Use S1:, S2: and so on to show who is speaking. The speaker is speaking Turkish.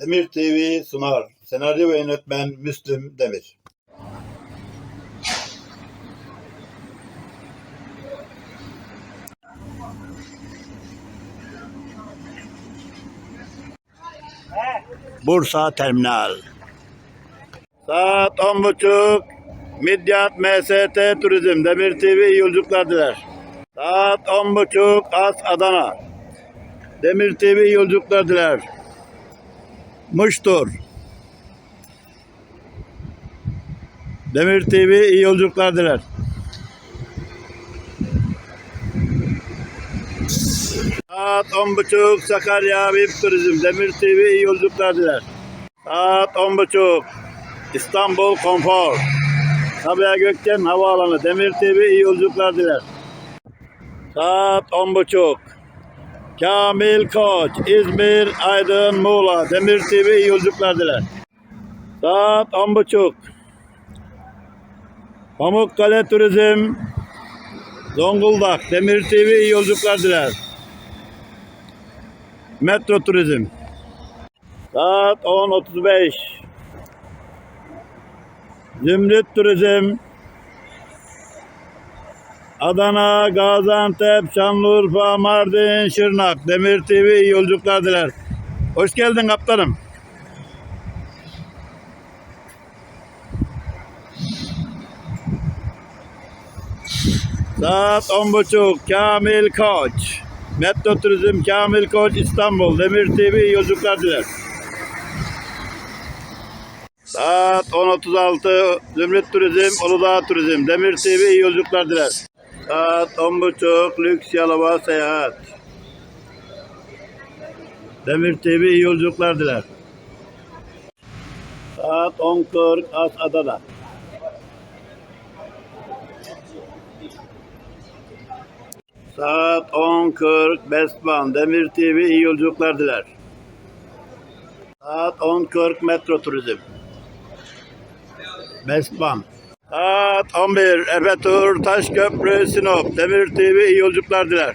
S1: Demir TV sunar. Senaryo ve yönetmen Müslüm Demir. Bursa Terminal. Saat on buçuk. Midyat MST Turizm Demir TV yolculuklar diler. Saat on buçuk As Adana. Demir TV yolculuklar diler. Muştur. Demir TV iyi yolculuklar diler. Saat on buçuk Sakarya VIP Turizm Demir TV iyi yolculuklar diler. Saat on buçuk İstanbul Konfor. Sabiha Gökçen Havaalanı Demir TV iyi yolculuklar diler. Saat on buçuk. Kamil Koç, İzmir, Aydın, Muğla, Demir TV iyi yolculuklar diler. Saat on buçuk. Pamukkale Turizm, Zonguldak, Demir TV iyi yolculuklar diler. Metro Turizm. Saat 10.35. Zümrüt Turizm. Adana, Gaziantep, Şanlıurfa, Mardin, Şırnak, Demir TV yolculuklar diler. Hoş geldin kaptanım. Saat on buçuk. Kamil Koç. Metro Turizm Kamil Koç İstanbul. Demir TV yolculuklar diler. Saat 10.36 Zümrüt Turizm, Uludağ Turizm, Demir TV iyi yolculuklar diler. Saat 10.30 Lüks Yalova Seyahat. Demir TV iyi yolculuklar diler. Saat 10.40 As Adana. Saat 10.40 Bestban Demir TV iyi yolculuklar diler. Saat 10.40 Metro Turizm. Bestban. Saat 11 Efe Tur Taşköprü Sinop Demir TV iyi yolculuklar diler.